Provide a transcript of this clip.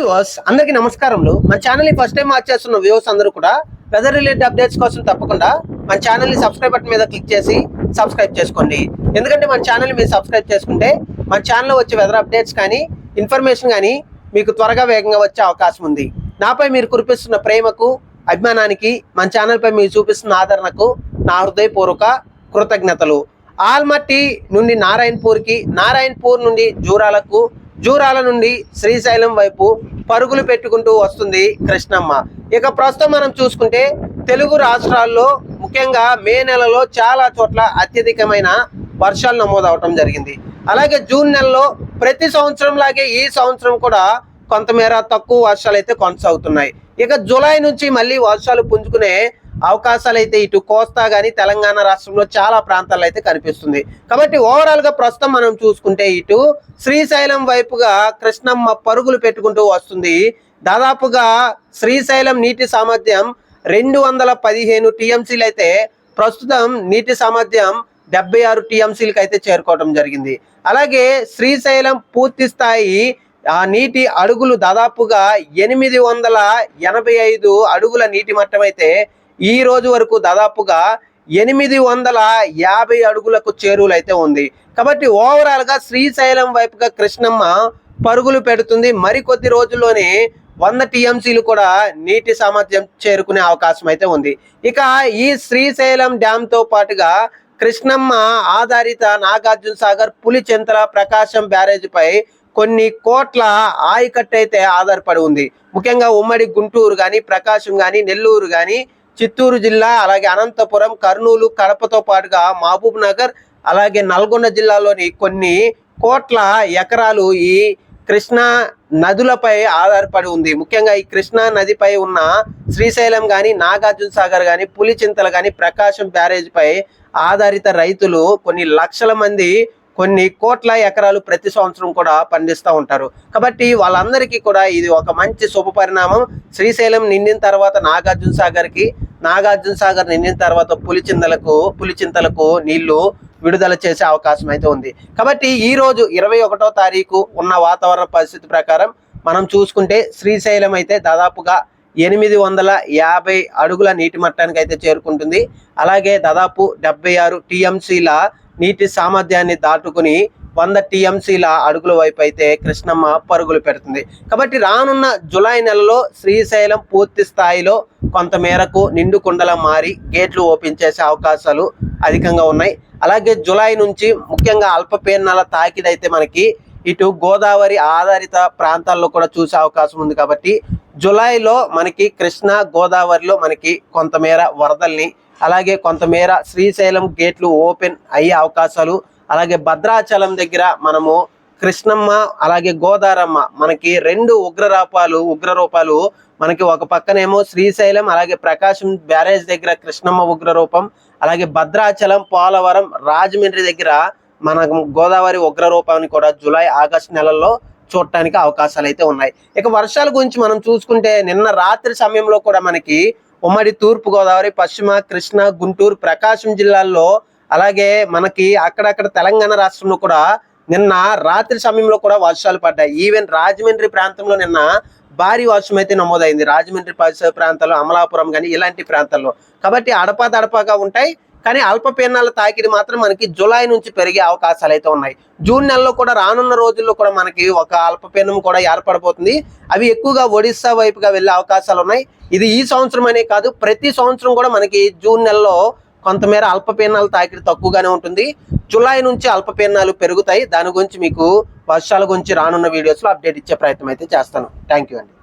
Viewers అందరికీ నమస్కారములు. మన ఛానల్ని ఫస్ట్ టైం వాచ్ చేస్తున్న వ్యూవర్స్ అందరూ కూడా వెదర్ రిలేటెడ్ అప్డేట్స్ కోసం తప్పకుండా మన ఛానల్ని సబ్స్క్రైబ్ బటన్ మీద క్లిక్ చేసి సబ్స్క్రైబ్ చేసుకోండి. ఎందుకంటే మన ఛానల్ మీరు సబ్స్క్రైబ్ చేసుకుంటే మన ఛానల్లో వచ్చే వెదర్ అప్డేట్స్ కానీ ఇన్ఫర్మేషన్ కానీ మీకు త్వరగా వేగంగా వచ్చే అవకాశం ఉంది. నాపై మీరు కురిపిస్తున్న ప్రేమకు అభిమానానికి మన ఛానల్పై మీరు చూపిస్తున్న ఆదరణకు నా హృదయపూర్వక కృతజ్ఞతలు. ఆల్మట్టి నుండి నారాయణపూర్కి నారాయణపూర్ నుండి జూరాలకు జూరాల నుండి శ్రీశైలం వైపు పరుగులు పెట్టుకుంటూ వస్తుంది కృష్ణమ్మ. ఇక ప్రస్తుతం మనం చూసుకుంటే తెలుగు రాష్ట్రాల్లో ముఖ్యంగా మే నెలలో చాలా చోట్ల అత్యధికమైన వర్షాలు నమోదవటం జరిగింది. అలాగే జూన్ నెలలో ప్రతి సంవత్సరం లాగే ఈ సంవత్సరం కూడా కొంతమేర తక్కువ వర్షాలు అయితే కొనసాగుతున్నాయి. ఇక జూలై నుంచి మళ్ళీ వర్షాలు పుంజుకునే అవకాశాలు అయితే ఇటు కోస్తా గానీ తెలంగాణ రాష్ట్రంలో చాలా ప్రాంతాల్లో అయితే కనిపిస్తుంది. కాబట్టి ఓవరాల్గా ప్రస్తుతం మనం చూసుకుంటే ఇటు శ్రీశైలం వైపుగా కృష్ణమ్మ పరుగులు పెట్టుకుంటూ వస్తుంది. దాదాపుగా శ్రీశైలం నీటి సామర్థ్యం రెండు వందల పదిహేను టీఎంసీలు అయితే ప్రస్తుతం నీటి సామర్థ్యం డెబ్బై ఆరు టీఎంసీలకు అయితే చేరుకోవడం జరిగింది. అలాగే శ్రీశైలం పూర్తి స్థాయి ఆ నీటి అడుగులు దాదాపుగా ఎనిమిది వందల ఎనభై ఐదు అడుగుల నీటి మట్టం అయితే ఈ రోజు వరకు దాదాపుగా ఎనిమిది వందల యాభై అడుగులకు చేరువులైతే ఉంది. కాబట్టి ఓవరాల్గా శ్రీశైలం వైపుగా కృష్ణమ్మ పరుగులు పెడుతుంది. మరికొద్ది రోజుల్లోనే వంద టీఎంసీలు కూడా నీటి సామర్థ్యం చేరుకునే అవకాశం అయితే ఉంది. ఇక ఈ శ్రీశైలం డ్యాంతో పాటుగా కృష్ణమ్మ ఆధారిత నాగార్జున సాగర్ పులిచెంతల ప్రకాశం బ్యారేజ్పై కొన్ని కోట్ల ఆయకట్టు అయితే ఆధారపడి ఉంది. ముఖ్యంగా ఉమ్మడి గుంటూరు కానీ ప్రకాశం కానీ నెల్లూరు కానీ చిత్తూరు జిల్లా అలాగే అనంతపురం కర్నూలు కడపతో పాటుగా మహబూబ్ నగర్ అలాగే నల్గొండ జిల్లాలోని కొన్ని కోట్ల ఎకరాలు ఈ కృష్ణా నదులపై ఆధారపడి ఉంది. ముఖ్యంగా ఈ కృష్ణా నదిపై ఉన్న శ్రీశైలం కానీ నాగార్జున సాగర్ కానీ పులిచింతలు కానీ ప్రకాశం బ్యారేజ్పై ఆధారిత రైతులు కొన్ని లక్షల మంది కొన్ని కోట్ల ఎకరాలు ప్రతి సంవత్సరం కూడా పండిస్తూ ఉంటారు. కాబట్టి వాళ్ళందరికీ కూడా ఇది ఒక మంచి శుభ పరిణామం. శ్రీశైలం నిండిన తర్వాత నాగార్జున సాగర్కి నాగార్జున సాగర్ నిండిన తర్వాత పులిచింతలకు పులిచింతలకు నీళ్ళు విడుదల చేసే అవకాశం అయితే ఉంది. కాబట్టి ఈ రోజు ఇరవై ఒకటో తారీఖు ఉన్న వాతావరణ పరిస్థితి ప్రకారం మనం చూసుకుంటే శ్రీశైలం అయితే దాదాపుగా ఎనిమిది వందల యాభై అడుగుల నీటి మట్టానికి అయితే చేరుకుంటుంది. అలాగే దాదాపు డెబ్బై ఆరు టీఎంసీల నీటి సామర్థ్యాన్ని దాటుకుని వంద టీఎంసీల అడుగుల వైపు అయితే కృష్ణమ్మ పరుగులు పెడుతుంది. కాబట్టి రానున్న జులై నెలలో శ్రీశైలం పూర్తి స్థాయిలో కొంతమేరకు నిండు కుండలా మారి గేట్లు ఓపెన్ చేసే అవకాశాలు అధికంగా ఉన్నాయి. అలాగే జులై నుంచి ముఖ్యంగా అల్పపీడనాల తాకిదైతే మనకి ఇటు గోదావరి ఆధారిత ప్రాంతాల్లో కూడా చూసే అవకాశం ఉంది కాబట్టి జులైలో మనకి కృష్ణా గోదావరిలో మనకి కొంతమేర వరదల్ని అలాగే కొంతమేర శ్రీశైలం గేట్లు ఓపెన్ అయ్యే అవకాశాలు అలాగే భద్రాచలం దగ్గర మనము కృష్ణమ్మ అలాగే గోదారమ్మ మనకి రెండు ఉగ్రరూపాలు ఉగ్రరూపాలు మనకి ఒక పక్కనేమో శ్రీశైలం అలాగే ప్రకాశం బ్యారేజ్ దగ్గర కృష్ణమ్మ ఉగ్రరూపం అలాగే భద్రాచలం పోలవరం రాజమండ్రి దగ్గర మన గోదావరి ఉగ్రరూపాన్ని కూడా జూలై ఆగస్టు నెలల్లో చూడటానికి అవకాశాలు అయితే ఉన్నాయి. ఇక వర్షాల గురించి మనం చూసుకుంటే నిన్న రాత్రి సమయంలో కూడా మనకి ఉమ్మడి తూర్పు గోదావరి పశ్చిమ కృష్ణ గుంటూరు ప్రకాశం జిల్లాల్లో అలాగే మనకి అక్కడక్కడ తెలంగాణ రాష్ట్రంలో కూడా నిన్న రాత్రి సమయంలో కూడా వర్షాలు పడ్డాయి. ఈవెన్ రాజమండ్రి ప్రాంతంలో నిన్న భారీ వర్షం అయితే నమోదైంది. రాజమండ్రి ప్రాంతాల్లో అమలాపురం కానీ ఇలాంటి ప్రాంతాల్లో. కాబట్టి అడపా దడపాగా ఉంటాయి. కానీ అల్పపీడనాల తాకిడి మాత్రం మనకి జూలై నుంచి పెరిగే అవకాశాలు అయితే ఉన్నాయి. జూన్ నెలలో కూడా రానున్న రోజుల్లో కూడా మనకి ఒక అల్పపీడనం కూడా ఏర్పడబోతుంది. అవి ఎక్కువగా ఒడిస్సా వైపుగా వెళ్ళే అవకాశాలు ఉన్నాయి. ఇది ఈ సంవత్సరం అనే కాదు ప్రతి సంవత్సరం కూడా మనకి జూన్ నెలలో కొంతమేర అల్పపీడనాల తాకిడి తక్కువగానే ఉంటుంది. జూలై నుంచి అల్పపీనాలు పెరుగుతాయి. దాని గురించి మీకు వర్షాల గురించి రానున్న వీడియోస్లో అప్డేట్ ఇచ్చే ప్రయత్నం అయితే చేస్తాను. థ్యాంక్ యూ అండి.